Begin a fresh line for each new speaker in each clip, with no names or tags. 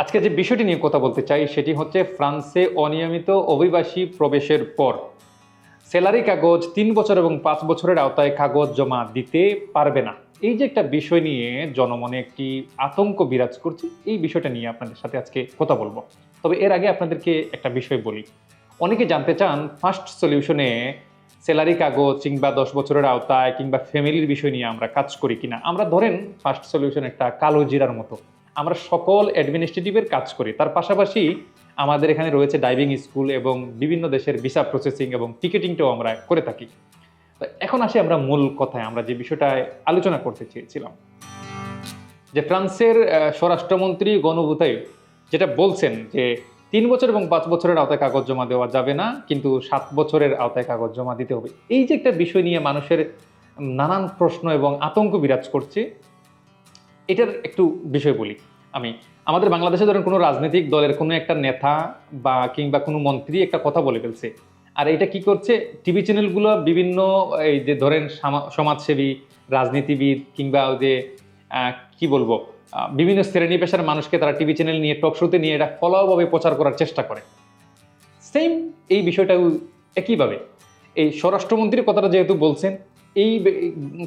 আজকে যে বিষয়টি নিয়ে কথা বলতে চাই, সেটি হচ্ছে ফ্রান্সে অনিয়মিত অভিবাসী প্রবেশের পর। স্যালারি কাগজ তিন বছর এবং পাঁচ বছরের আওতায় কাগজ জমা দিতে পারবে না। এই যে একটা বিষয় নিয়ে জনমনে একটি আতঙ্ক বিরাজ করছে, এই বিষয়টা নিয়ে আপনাদের সাথে আজকে কথা বলব। তবে এর আগে আপনাদেরকে একটা বিষয় বলি। অনেকে জানতে চান, ফার্স্ট সলিউশনে স্যালারি কাগজ কিংবা দশ বছরের আওতায় কিংবা ফ্যামিলির বিষয় নিয়ে আমরা কাজ করি কিনা। আমরা ধরেন, ফার্স্ট সলিউশন একটা কালো জিরার মতো। আমরা সকল অ্যাডমিনিস্ট্রেটিভের কাজ করি। তার পাশাপাশি আমাদের এখানে রয়েছে ডাইভিং স্কুল এবং বিভিন্ন দেশের ভিসা প্রসেসিং এবং টিকেটিংটাও আমরা করে থাকি। তো এখন আসি আমরা মূল কথায়, আমরা যে বিষয়টায় আলোচনা করতে চেয়েছিলাম। যে ফ্রান্সের স্বরাষ্ট্রমন্ত্রী গণভূতাই যেটা বলছেন যে তিন বছর এবং পাঁচ বছরের আওতায় কাগজ জমা দেওয়া যাবে না, কিন্তু সাত বছরের আওতায় কাগজ জমা দিতে হবে। এই যে একটা বিষয় নিয়ে মানুষের নানান প্রশ্ন এবং আতঙ্ক বিরাজ করছে, এটার একটু বিষয় বলি। আমি, আমাদের বাংলাদেশে ধরেন কোনো রাজনৈতিক দলের কোনো একটা নেতা বা কিংবা কোনো মন্ত্রী একটা কথা বলে ফেলছে। আর এটা কি করছে? টিভি চ্যানেলগুলো বিভিন্ন, এই যে ধরেন সামা- সমাজসেবী, রাজনীতিবিদ কিংবা ওই যে কি বলব বিভিন্ন শ্রেণি পেশার মানুষকে তারা টিভি চ্যানেল নিয়ে, টক শোতে নিয়ে এটা ফলাওভাবে প্রচার করার চেষ্টা করে। সেম এই বিষয়টাও একইভাবে। এই স্বরাষ্ট্রমন্ত্রীর কথাটা যেহেতু বলছেন, এই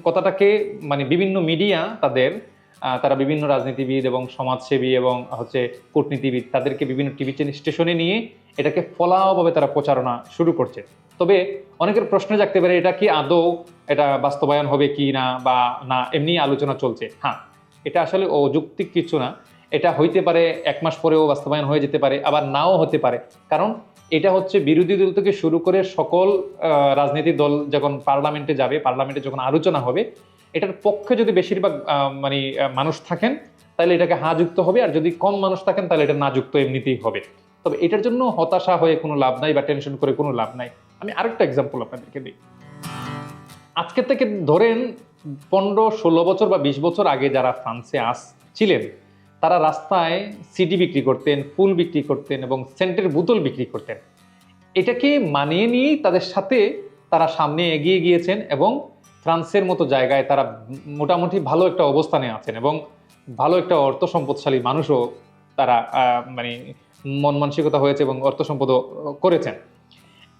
কথাটাকে মানে বিভিন্ন মিডিয়া তাদের তারা বিভিন্ন রাজনীতিবিদ এবং সমাজসেবী এবং হচ্ছে কূটনীতিবিদ তাদেরকে বিভিন্ন টিভি চ্যানেল স্টেশনে নিয়ে এটাকে ফলাওভাবে তারা প্রচারণা শুরু করছে। তবে অনেকের প্রশ্ন জাগতে পারে, এটা কি আদৌ এটা বাস্তবায়ন হবে কি না বা না এমনি আলোচনা চলছে। হ্যাঁ এটা আসলে অযৌক্তিক কিছু না। এটা হইতে পারে, এক মাস পরেও বাস্তবায়ন হয়ে যেতে পারে, আবার নাও হতে পারে। কারণ এটা হচ্ছে বিরোধী দল থেকে শুরু করে সকল রাজনৈতিক দল যখন পার্লামেন্টে যাবে, পার্লামেন্টে যখন আলোচনা হবে এটার পক্ষে যদি বেশিরভাগ মানে মানুষ থাকেন, তাহলে এটাকে হা যুক্ত হবে, আর যদি কম মানুষ থাকেন, তাহলে এটা না যুক্ত এমনিতেই হবে। তবে এটার জন্য হতাশা হয়ে কোনো লাভ নাই বা টেনশন করে কোনো লাভ নাই। আমি আরেকটা এক্সাম্পল আপনাদেরকে দিই। আজকে থেকে ধরেন পনেরো, ষোলো বছর বা বিশ বছর আগে যারা ফ্রান্সে আসছিলেন, তারা রাস্তায় সিডি বিক্রি করতেন, ফুল বিক্রি করতেন এবং সেন্টের বোতল বিক্রি করতেন। এটাকে মানিয়ে নিয়েই তাদের সাথে তারা সামনে এগিয়ে গিয়েছেন এবং ফ্রান্সের মতো জায়গায় তারা মোটামুটি ভালো একটা অবস্থানে আছেন এবং ভালো একটা অর্থ সম্পদশালী মানুষও তারা মানে মন মানসিকতা হয়েছে এবং অর্থ সম্পদও করেছেন।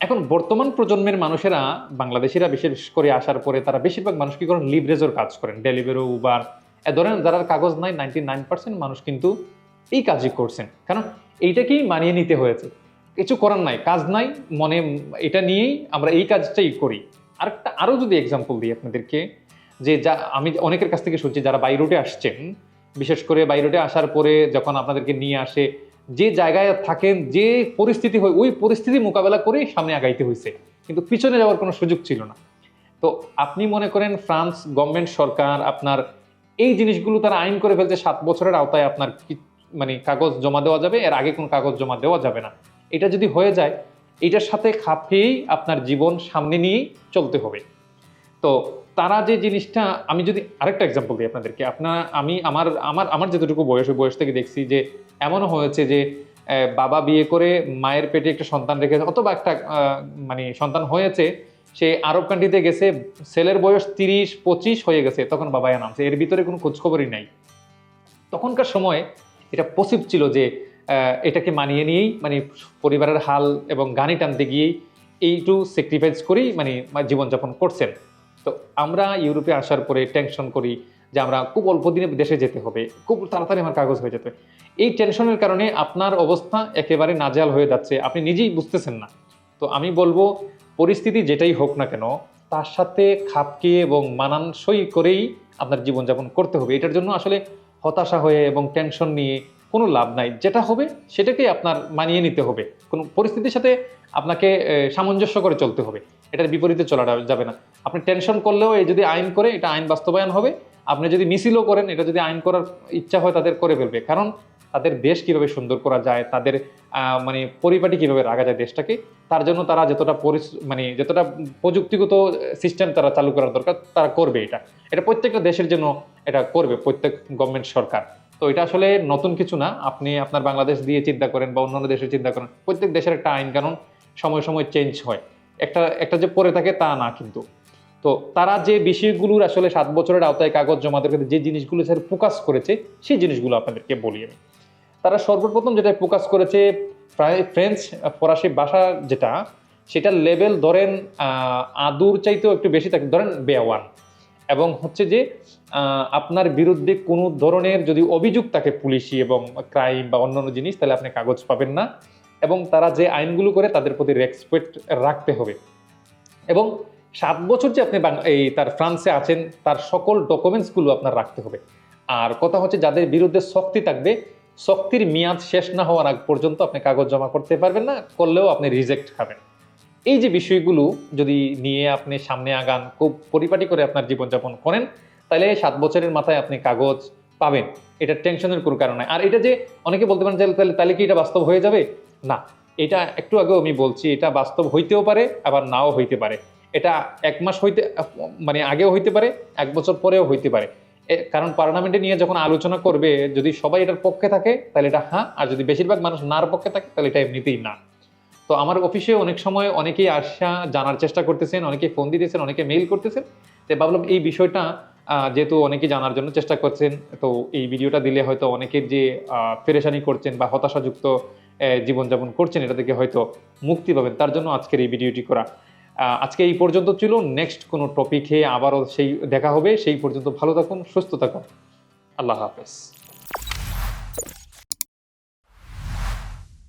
এখন বর্তমান প্রজন্মের মানুষেরা, বাংলাদেশিরা বিশেষ করে আসার পরে তারা বেশিরভাগ মানুষ কি করেন? লিভরেজর কাজ করেন ডেলিভারো উবার এ ধরেন যারা কাগজ নাই নাইনটি নাইন পার্সেন্ট মানুষ কিন্তু এই কাজই করছেন। কারণ এইটাকেই মানিয়ে নিতে হয়েছে। কিছু করার নাই, কাজ নাই, মনে, এটা নিয়েই আমরা এই কাজটাই করি। আরেকটা আরও যদি এক্সাম্পল দিই আপনাদেরকে, যে যা আমি অনেকের কাছ থেকে শুনছি যারা বাই রোডে আসছেন, বিশেষ করে বাই রোডে আসার পরে যখন আপনাদেরকে নিয়ে আসে, যে জায়গায় থাকেন, যে পরিস্থিতি হয়, ওই পরিস্থিতি মোকাবেলা করেই সামনে আগাইতে হয়েছে কিন্তু পিছনে যাওয়ার কোনো সুযোগ ছিল না। তো আপনি মনে করেন ফ্রান্স গভর্নমেন্ট সরকার আপনার এই জিনিসগুলো তারা আইন করে ফেলছে, সাত বছরের আওতায় আপনার মানে কাগজ জমা দেওয়া যাবে, এর আগে কোনো কাগজ জমা দেওয়া যাবে না। এটা যদি হয়ে যায় এটার সাথে খাপ খেয়েই আপনার জীবন সামনে নিয়েই চলতে হবে। তো তারা যে জিনিসটা, আমি যদি আরেকটা এক্সাম্পল দিই আপনাদেরকে। আপনার আমি আমার আমার আমার যতটুকু বয়স বয়স থেকে দেখছি যে, এমনও হয়েছে যে বাবা বিয়ে করে মায়ের পেটে একটা সন্তান রেখেছে, অথবা একটা মানে সন্তান হয়েছে, সে আরব কান্ট্রিতে গেছে, ছেলের বয়স তিরিশ, পঁচিশ হয়ে গেছে, তখন বাবাই নামছে। এর ভিতরে কোনো খোঁজখবরই নাই। তখনকার সময় এটা পসিব ছিল যে এটাকে মানিয়ে নিয়েই মানে পরিবারের হাল এবং গানি টানতে গিয়েই এইটু স্যাক্রিফাইস করেই মানে জীবনযাপন করছেন। তো আমরা ইউরোপে আসার পরে টেনশন করি যে আমরা খুব অল্প দিনে দেশে যেতে হবে, খুব তাড়াতাড়ি আমার কাগজ হয়ে যেতে। এই টেনশনের কারণে আপনার অবস্থা একেবারে নাজেহাল হয়ে যাচ্ছে, আপনি নিজেই বুঝতেছেন না। তো আমি বলব, পরিস্থিতি যেটাই হোক না কেন, তার সাথে খাপকে এবং মানানসই করেই আপনার জীবনযাপন করতে হবে। এটার জন্য আসলে হতাশা হয়ে এবং টেনশন নিয়ে কোনো লাভ নাই। যেটা হবে সেটাকেই আপনার মানিয়ে নিতে হবে। কোনো পরিস্থিতির সাথে আপনাকে সামঞ্জস্য করে চলতে হবে। এটার বিপরীতে চলা যাবে না। আপনি টেনশন করলেও এই যদি আইন করে, এটা আইন বাস্তবায়ন হবে। আপনি যদি মিছিলও করেন, এটা যদি আইন করার ইচ্ছা হয়, তাদের করে ফেলবে। কারণ তাদের দেশ কীভাবে সুন্দর করা যায়, তাদের মানে পরিপাটি কীভাবে রাখা যায় দেশটাকে, তার জন্য তারা যতটা মানে যতটা প্রযুক্তিগত সিস্টেম তারা চালু করার দরকার, তারা করবে এটা। এটা প্রত্যেকটা দেশের জন্য এটা করবে, প্রত্যেক গভর্নমেন্ট সরকার। তো এটা আসলে নতুন কিছু না। আপনি আপনার বাংলাদেশ দিয়ে চিন্তা করেন বা অন্যান্য দেশের চিন্তা করেন, প্রত্যেক দেশের একটা আইন কানুন সময় সময় চেঞ্জ হয়। একটা একটা যে পড়ে থাকে তা না কিন্তু। তো তারা যে বিষয়গুলোর আসলে সাত বছরের আওতায় কাগজ জমা দেওয়ার ক্ষেত্রে যে জিনিসগুলো স্যার ফোকাস করেছে, সেই জিনিসগুলো আপনাদেরকে বলি আমি তারা সর্বপ্রথম যেটা ফোকাস করেছে প্রায় ফ্রেঞ্চ ফরাসি ভাষা যেটা, সেটার লেভেল ধরেন আদুর চাইতেও একটু বেশি থাকে। ধরেন বেওয়ান এবং হচ্ছে যে আপনার বিরুদ্ধে কোনো ধরনের যদি অভিযোগ থাকে পুলিশি এবং ক্রাইম বা অন্যান্য জিনিস, তাহলে আপনি কাগজ পাবেন না। এবং তারা যে আইনগুলো করে, তাদের প্রতি রেসপেক্ট রাখতে হবে। এবং সাত বছর যে আপনি এই তার ফ্রান্সে আছেন, তার সকল ডকুমেন্টসগুলো আপনার রাখতে হবে। আর কথা হচ্ছে, যাদের বিরুদ্ধে শক্তি থাকবে, শক্তির মেয়াদ শেষ না হওয়ার আগ পর্যন্ত আপনি কাগজ জমা করতে পারবেন না, করলেও আপনি রিজেক্ট খাবেন। এই যে বিষয়গুলো যদি নিয়ে আপনি সামনে আগান, খুব পরিপাটি করে আপনার জীবনযাপন করেন তাহলে সাত বছরের মাথায় আপনি কাগজ পাবেন। এটা টেনশনের কোনো কারণ নাই। আর এটা যে অনেকে বলতে পারেন যে তাহলে তাহলে কি এটা বাস্তব হয়ে যাবে? না। এটা একটু আগেও আমি বলছি, এটা বাস্তব হইতেও পারে, আবার নাও হইতে পারে। এটা এক মাস হইতে মানে আগেও হইতে পারে, এক বছর পরেও হইতে পারে। কারণ পার্লামেন্টে নিয়ে যখন আলোচনা করবে, যদি সবাই এটার পক্ষে থাকে তাহলে এটা হ্যাঁ আর যদি বেশিরভাগ মানুষ নার পক্ষে থাকে তাহলে এটা এমনিতেই না। তো আমার অফিসে অনেক সময় অনেকেই আসা, জানার চেষ্টা করতেছেন অনেকে ফোন দিতেছেন, অনেকে মেইল করতেছেন। তো ভাবলাম এই বিষয়টা যেহেতু অনেকে জানার জন্য চেষ্টা করছেন, তো এই ভিডিওটা দিলে হয়তো অনেকের যে পেরেশানি করছেন বা হতাশাযুক্ত জীবনযাপন করছেন, এটা থেকে হয়তো মুক্তি পাবেন। তার জন্য আজকের এই ভিডিওটি করা। আজকে এই পর্যন্ত ছিল। নেক্সট কোনো টপিকে আবারও সেই, দেখা হবে। সেই পর্যন্ত ভালো থাকুন, সুস্থ থাকুন। আল্লাহ হাফেজ।